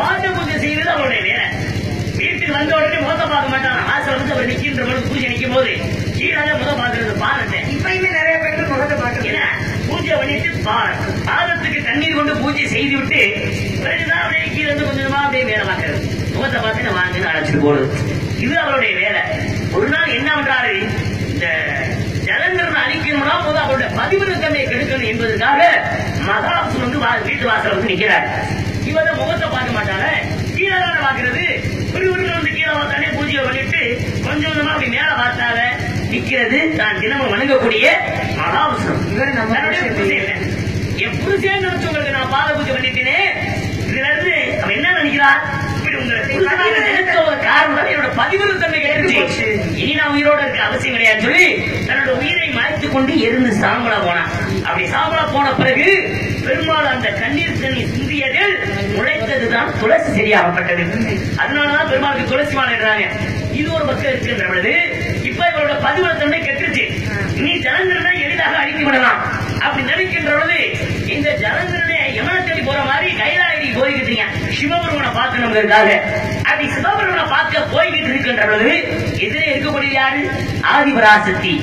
பாத பூஜை செய்யறது அவருடைய வேலை வீட்டுக்கு வந்த உடனே முகத்தை பார்க்க மாட்டான். ஆசை வந்து அவர் நிக்கின்ற பொழுது பூஜை நிக்கும் போது கீழே முகம் பார்க்கறது பாருங்க. இப்பயுமே நிறைய பேருக்கு முகத்தை என்ன பூஜை பண்ணிட்டு பாதத்துக்கு தண்ணீர் கொண்டு பூஜை செய்து விட்டு பிறகுதான் அப்படியே கீழே இருந்து கொஞ்சம் அப்படியே வேலை பார்க்கறது. முகத்தை பார்த்து வாங்கன்னு அழைச்சிட்டு போறது. இது அவருடைய வேலை. ஒரு நாள் என்ன பண்றாரு? இந்த ஜலங்கிறத அழிக்கணும்னா போது அவருடைய பதிவு தன்மை கெடுக்கணும் என்பதற்காக மகாசு வந்து வீட்டு வாசல் வந்து நிக்கிறார். இவன் முகத்தை பார்க்க மாட்டாங்க கீழே தானே பாக்குறது உருள் வந்து கீழே பார்த்தாலே பூஜையை பண்ணிட்டு கொஞ்சம் கொஞ்சமா அப்படி மேல பார்த்தால நிக்கிறது. தான் தினமும் வணங்கக்கூடிய மகாபுருஷன். இவர் நம்ம புருஷன் நினைச்சவங்களுக்கு நான் பாத பூஜை பண்ணிட்டேனே. இதுல இருந்து அவன் என்ன நினைக்கிறான் காரணம் என்னோட பதிவு தன்மை கிடைச்சு இனி நான் உயிரோட இருக்க அவசியம் கிடையாது. சொல்லி தன்னோட உயிரை கொண்டு எழுந்து சாம்பலா போனான். அப்படி சாம்பலா போன பிறகு பெருமாள் அந்த கண்ணீர் தண்ணி சிந்தியதில் முளைத்ததுதான் துளசி சரியாகப்பட்டது அதனாலதான் பெருமாளுக்கு துளசி மாலைறாங்க இது ஒரு பக்கம் இருக்கின்ற பொழுது இப்ப இவரோட பதிவத்தன்மை கெட்டுச்சு கெட்டுருச்சு. நீ ஜலந்திரனை எளிதாக அழித்து விடலாம். அப்படி நினைக்கின்ற பொழுது இந்த ஜலந்திரனை யமனத்தடி போற மாதிரி கைலாயடி போய்கிட்டீங்க சிவபெருமனை பார்க்கணுங்கிறதுக்காக அப்படி சிவபெருமனை பார்க்க போய்கிட்டு இருக்கின்ற பொழுது எதிரே இருக்கக்கூடிய யாரு? ஆதிபராசக்தி.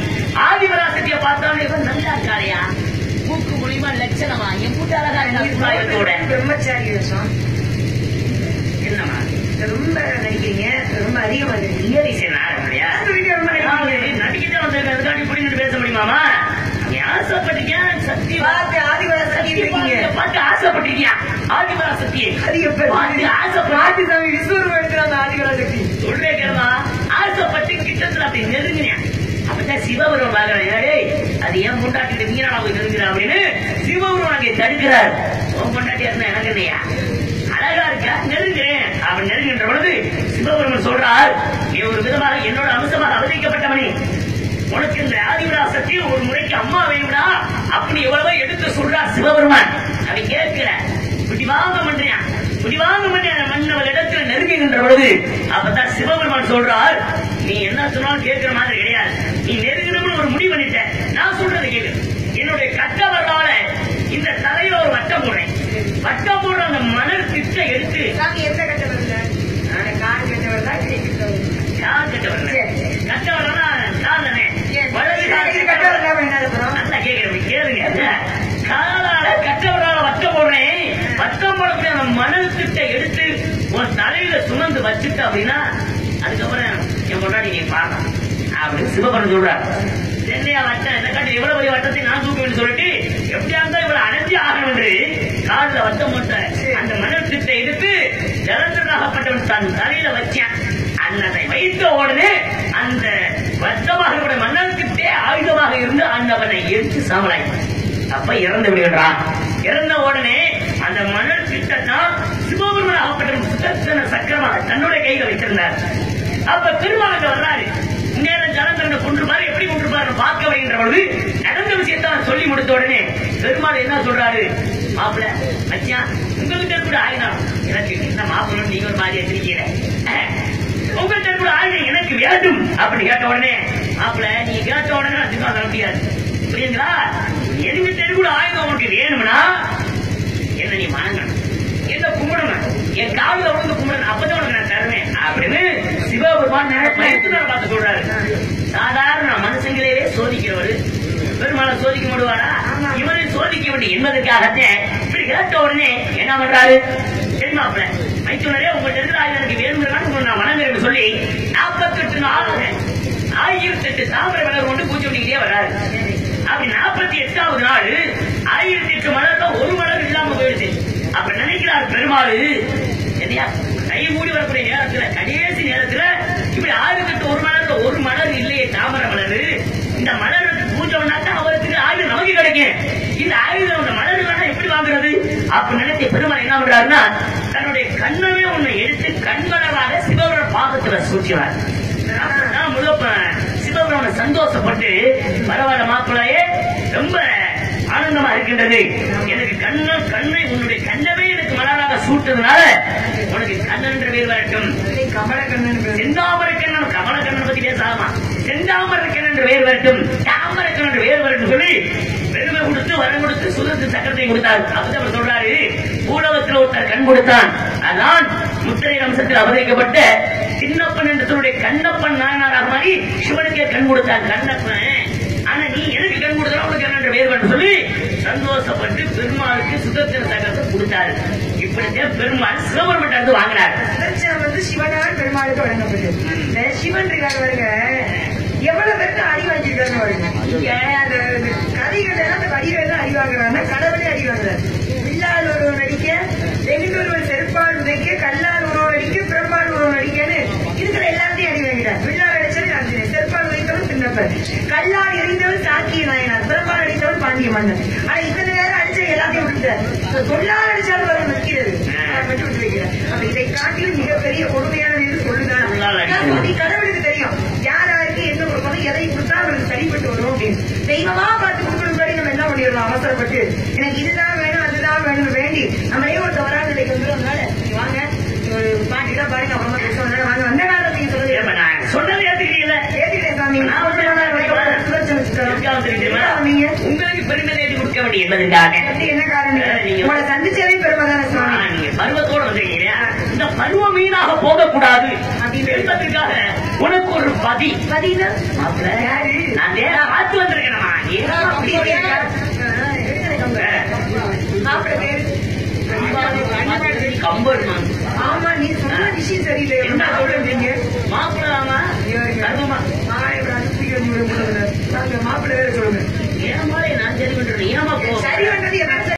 ஆதிபராசக்தியை பார்த்தாலும் இவன் நல்லா இருக்காளையா மூக்கு மூலியமா லட்சணமா? என் கூட்ட அழகா இருந்தா பிரம்மச்சாரி வேஷம் என்னமா ரொம்ப நடிக்கிறீங்க. ரொம்ப அதிகமா இயலிசை நாடகம்லையா நடிக்கிட்டே வந்திருக்கிறதுக்காண்டி புரிஞ்சுட்டு பேச முடியுமாமா நீ ஆசைப்பட்டிருக்கியா? சத்தியம் பார்த்து சக்தி இருக்கீங்க. பார்த்து ஆசைப்பட்டிருக்கியா? ஆதிபரா சக்தியை அது எப்ப பார்த்து ஆசைப்பட்டு பாட்டி சாமி விஸ்வரூபம் எடுக்கிறாங்க ஆதிவார சக்தி சொல்றே கேளுமா ஆசைப்பட்டு கிட்டத்துல அப்படி நெருங்கினேன் அப்பதான் சிவபுரம் பாக்குறேன் அது ஏன் முண்டாட்டிட்டு மீனா போய் நெருங்குறா அப்படின்னு சிவபுரம் அங்கே தடுக்கிறார். உன் பொண்டாட்டியா இருந்தா எனக்கு இல்லையா அழகா இருக்கா? நெருங்குறேன். அவன் நெருங்குன்ற பொழுது சிவபெருமன் சொல்றார் நீ ஒரு விதமாக என்னோட அம்சமாக அவதரிக்கப்பட்டவனே உனக்கு இந்த ஆதிவிடா சக்தி ஒரு முறைக்கு அம்மா வேணும்டா அப்படி எவ்வளவோ எடுத்து சொல்றார் சிவபெருமான் அவன் கேட்கிற பிடிவாங்க பண்றியான் பிடிவாங்க பண்ணி அந்த மன்னவள் இடத்துல போது. அப்பதான் சிவபெருமான் சொல்றார் நீ என்ன சொன்னாலும் கேட்கிற மாதிரி கிடையாது. நீ நெருங்கணும்னு ஒரு முடிவு பண்ணிட்ட. நான் சொல்றது கேளு. என்னுடைய கட்ட வரலால இந்த தலையில ஒரு வட்டம் போடுறேன். வட்டம் போடுற அந்த மணல் திட்ட எடுத்து சாமி எந்த கட்ட வரல கார் கட்ட வரல கிளி கட்ட வரல யார் கட்ட வரல கட்ட வரலன்னா காதனே வலது கால் இது கட்ட வரல என்ன அர்த்தம் நல்லா கேக்குறேன் கேளுங்க காலால கட்டவரால வட்டம் போடுறேன் வட்டம் போடக்கூடிய அந்த மணல் திட்ட எடுத்து உன் தலையில சுமந்து வச்சுட்ட அப்படின்னா அதுக்கப்புறம் என் முன்னாடி நீ பார்க்கலாம் அப்படின்னு சிவபரன் சொல்றார். என்னையா வட்டம் என்ன காட்டி பெரிய வட்டத்தை நான் தூக்குவேன் சொல்லிட்டு எப்படியா இருந்தா இவ்வளவு அணைஞ்சி ஆகணும் என்று காலில் வட்டம் போட்ட அந்த மணல் திட்டை எடுத்து ஜலந்தராகப்பட்டவன் தன் தலையில வச்சான். அன்னதை வைத்த உடனே அந்த வட்டமாக கூட மன்னன் திட்டே ஆயுதமாக இருந்து அந்தவனை எரித்து சாமலாய் அப்ப இறந்து விடுகின்றான். இறந்த உடனே அந்த மணல் திட்டத்தான் சிவபெருமன் ஆகப்பட்ட சுதர்சன சக்கரமாக தன்னுடைய கையில வச்சிருந்தார். அப்ப பெருமாளுக்கு வர்றாரு நேரம் ஜலந்தரனை கொண்டிருப்பாரு எப்படி கொண்டிருப்பாரு பார்க்க வைக்கின்ற பொழுது நடந்த விஷயத்தை அவன் சொல்லி முடித்த உடனே பெருமாள் என்ன சொல்றாரு? மாப்பிள்ள மச்சான் உங்ககிட்ட கூட ஆயுதம் எனக்கு என்ன மாப்பிள்ளை நீங்க ஒரு மாதிரி வச்சிருக்கீங்க. உங்கள்கிட்ட கூட ஆயுதம் எனக்கு வேண்டும் அப்படின்னு கேட்ட உடனே மாப்பிள நீங்க கேட்ட உடனே நான் திரும்ப தர முடியாது. புரியுங்களா எதுக்கிட்ட கூட ஆயுதம் உனக்கு வேணும்னா என்ன நீ வணங்கணும் என்ன கும்பிடணும்? என் காலில் விழுந்து கும்பிடணும். அப்பதான் உனக்கு நான் தருவேன் அப்படின்னு சிவபெருமான் பயத்துல பார்த்து சொல்றாரு. சாதாரண மனுஷங்களே சோதிக்கிறவரு. பெருமாளை சோதிக்க முடிவாரா இவரை சோதிக்க வேண்டும் என்பதற்காகத்தான் இப்படி கேட்ட உடனே என்ன பண்றாரு? தெரியுமாப்ல மைத்துனரே உங்கள்ட்ட இருக்கிற எனக்கு வேணுங்கிறனால உங்களை நான் வணங்குறேன்னு சொல்லி நாற்பத்தெட்டு நாள் ஆயிரத்தி எட்டு தாமரை மலர் கொண்டு பூச்சி விட்டுக்கிட்டே வர்றாரு. அப்படி நாற்பத்தி எட்டாவது நாள் ஆயிரத்தி எட்டு மலர்ல ஒரு மலர் இல்லாம போயிடுச்சு. அப்ப நினைக்கிறார் பெருமாள் சரியா கை மூடி வரக்கூடிய நேரத்துல கடைசி நேரத்துல இப்படி ஆயிரத்தி எட்டு ஒரு மலர்ல ஒரு மலர் இல்லையே தாமரை மலர். இந்த மலர் பூஜை பண்ணாக்கா அவருக்கு ஆயுதம் நமக்கு கிடைக்கும் இந்த ஆயுதம் அந்த மலர் வேணா எப்படி வாங்குறது அப்ப பெருமாள் என்ன பண்றாருன்னா தன்னுடைய கண்ணவே ஒண்ணு எடுத்து கண்மலராக சிவபுர பாகத்துல சூழ்ச்சிவார். அப்பதான் சிவபுரவனை சந்தோஷப்பட்டு பரவாயில்ல மாப்பிள்ளையே ரொம்ப ஆனந்தமா இருக்கின்றது. எனக்கு கண்ண கண்ணை உன்னுடைய கண்ணவே எனக்கு மலராக சூட்டதுனால உனக்கு கண்ணன் என்ற பேர் வரட்டும். கமலக்கண்ணன் பேரு. செந்தாமரை கண்ணன் கமலக்கண்ணன் பத்தி பேசாமா செந்தாமரை கண்ணன் பேர் வரட்டும். தாமரை கண்ணன் வேர் பேர் வரட்டும் சொல்லி வரம் கொடுத்து சுதந்திர சக்கரத்தை கொடுத்தார். அப்பதான் அவர் சொல்றாரு ஊடகத்தில் ஒருத்தர் கண் கொடுத்தான். அதான் முத்திரை வம்சத்தில் அவதரிக்கப்பட்ட சின்னப்பன் என்ற சொல்லுடைய கண்ணப்பன் நாயனாராக மாறி சிவனுக்கே கண் கொடுத்தார் கண்ணப்பன். ஆனா நீ எனக்கு கண் கொடுத்தா உனக்கு என்ன வேறு பண்ண சொல்லி சந்தோஷப்பட்டு பெருமாளுக்கு சுதந்திர சக்கரத்தை கொடுத்தாரு. இப்படித்தான் பெருமாள் சிவபெருமன் இருந்து வாங்கினார். வந்து சிவனார் பெருமாளுக்கு வழங்கப்பட்டது. சிவன் இருக்காரு வருங்க எவ்வளவு பேருக்கு அடி வாங்கியிருக்காங்க அந்த கதைகள் அந்த வடிவேல் அடி வாங்குறாங்க கடவுளே அடி வாங்குறாரு. வில்லால் ஒருவன் அடிக்க வெகுண்டொருவன் செருப்பால் உதைக்க கல்லால் ஒருவன் அடிக்க பெரும்பால் ஒருவன் அடிக்கன்னு இருக்கிற எல்லாத்தையும் அடி வாங்கிட்டார். வில்லால் அடிச்சது அர்ஜுனன் செருப்பால் உதைத்தவன் சின்னப்பர் கல்லால் எறிந்தவன் சாக்கிய நாயனார் பெரும்பால் அடித்தவன் பாண்டிய மன்னன். ஆனா இத்தனை நேரம் அடிச்ச எல்லாத்தையும் விட்டுட்டார். சொல்லால் அடிச்சாலும் அவர் நிற்கிறது மட்டும் விட்டு வைக்கிறார். அப்ப இதை காட்டிலும் மிகப்பெரிய கொடுமையானது என்று சொல்லுதான் கடவுளுக்கு தெரியும். யார் எதை கொடுத்தா அவருக்கு சரிப்பட்டு வரும் அப்படின்னு. தெய்வமா பார்த்து கொடுக்கணும் முன்னாடி நம்ம என்ன பண்ணிடலாம் அவசரப்பட்டு. எனக்கு இதுதான் வேணும் அதுதான் வேணும் வேண்டி நம்மளே ஒரு தவறான நிலைக்கு வந்துடும்னால வாங்க. ஒரு பாட்டிட்டா பாருங்க அப்புறமா பேசுவாங்க வாங்க. வந்த ஏம்மா, நான் சொன்னதை ஏத்துக்கிறீங்களா ஏத்துக்கிறேன் சாமி. நான் வந்து? உங்களுக்கு பெருமை தேடி கொடுக்க வேண்டிய என்பதுக்காக. என்ன உங்களை சந்திச்சதே பெருமைதானே சுவாமி நீங்க பருவத்தோட வந்திருக்கீங்க இந்த பருவ மீனாக போகக்கூடாது என்பதற்காக உனக்கு ஒரு பதி பதினா? நான் நேரா பார்த்து வந்திருக்கேனம்மா. நீ அப்படி இருக்கா? ஆ, எடுங்க நம்ப. மாப்பிள்ளை பேரு கம்பர் ஆமா நீ சொன்ன விஷயம் சரியில்லை